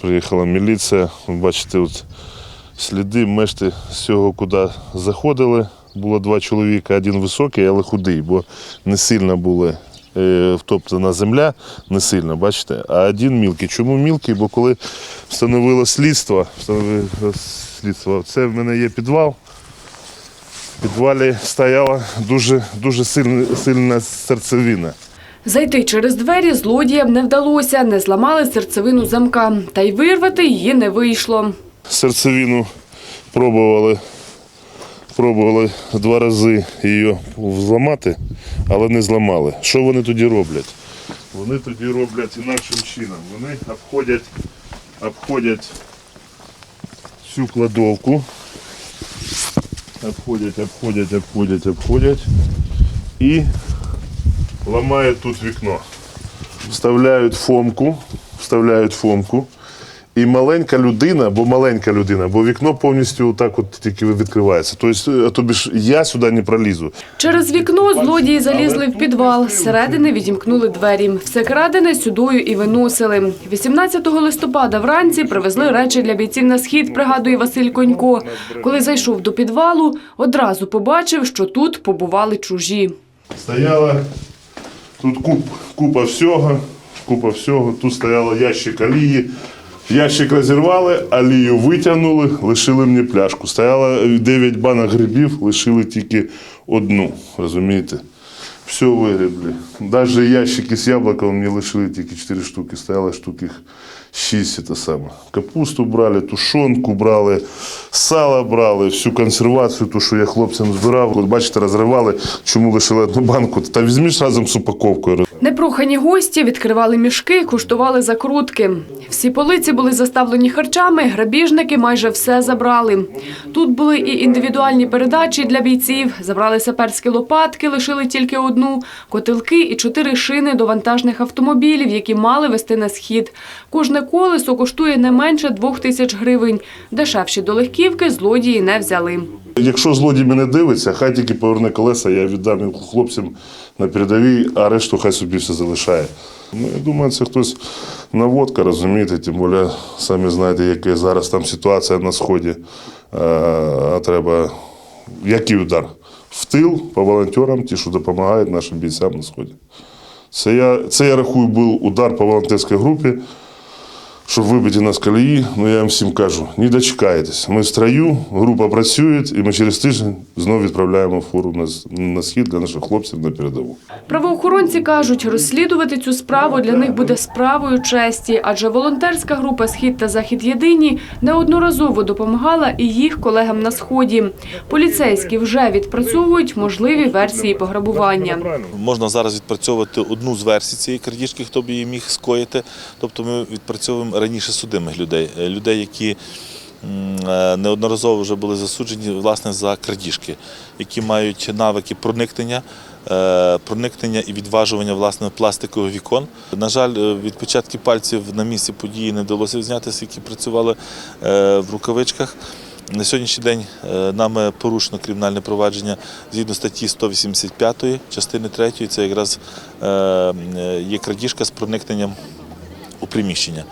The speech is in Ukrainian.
Приїхала міліція. Бачите, от сліди, мешти з цього, куди заходили. Було два чоловіка, один високий, але худий, бо не сильно була е, втоптана земля, не сильно, бачите, а один мілкий. Чому мілкий? Бо коли встановило слідство, встановило слідство, це в мене є підвал. В підвалі стояла дуже, дуже сильна серцевина. Зайти через двері злодіям не вдалося, не зламали серцевину замка. Та й вирвати її не вийшло. серцевину пробували, пробували два рази її зламати, але не зламали. Що вони тоді роблять? Вони тоді роблять інакшим чином. Вони обходять, обходять всю кладовку, обходять, обходять, обходять, обходять і ламають тут вікно. Вставляють фомку, вставляють фомку. І маленька людина, бо маленька людина, бо вікно повністю так от тільки відкривається. Тобто, тобі ж я сюди не пролізу. Через вікно злодії залізли в підвал. Зсередини відімкнули двері. Все крадене сюдою і виносили. 18 листопада вранці привезли речі для бійців на схід, пригадує Василь Конько. Коли зайшов до підвалу, одразу побачив, що тут побували чужі. Стояла тут куп, купа всього, купа всього. Тут стояло ящик олії. Ящик розірвали, олію витягнули, лишили мені пляшку. Стояло 9 банок грибів, лишили тільки одну. Розумієте? Все вигребли. Навіть ящики з яблуком мені лишили тільки 4 штуки. Стояло штук їх 6 це саме. Капусту брали, тушонку брали, сало брали, всю консервацію, ту, що я хлопцям збирав. От бачите, розривали, чому лишили одну банку. Та візьміш разом з упаковкою. Непрохані гості відкривали мішки, куштували закрутки. Всі полиці були заставлені харчами, грабіжники майже все забрали. Тут були і індивідуальні передачі для бійців, забрали саперські лопатки, лишили тільки одну, котелки і чотири шини до вантажних автомобілів, які мали вести на схід. Кожне колесо коштує не менше двох тисяч гривень. Дешевші до легківки злодії не взяли. Якщо злодій мене дивиться, хай тільки поверне колеса, я віддам хлопцям на передовій, а решту хай собі все залишає. Ну, я думаю, це хтось наводка, розумієте, тим більше самі знаєте, яка зараз там ситуація на сході. А треба який удар? В тил по волонтерам, ті, що допомагають нашим бійцям на сході. Це я, це я рахую, був удар по волонтерській групі щоб вибити нас колії, ну я вам всім кажу, не дочекаєтесь. Ми в строю, група працює, і ми через тиждень знову відправляємо фуру на, з- на схід для наших хлопців на передову. Правоохоронці кажуть, розслідувати цю справу для них буде справою честі, адже волонтерська група Схід та Захід єдині неодноразово допомагала і їх колегам на сході. Поліцейські вже відпрацьовують можливі версії пограбування. Можна зараз відпрацьовувати одну з версій цієї крадіжки, хто б її міг скоїти. Тобто ми відпрацьовуємо раніше судимих людей, е, людей, які е, неодноразово вже були засуджені власне за крадіжки, які мають навики проникнення. е, Проникнення і відважування власне пластикових вікон. На жаль, е, відпечатки пальців на місці події не вдалося зняти, які працювали в рукавичках. На сьогоднішній день нами порушено кримінальне провадження згідно статті 185 частини 3, це якраз є крадіжка з проникненням у приміщення.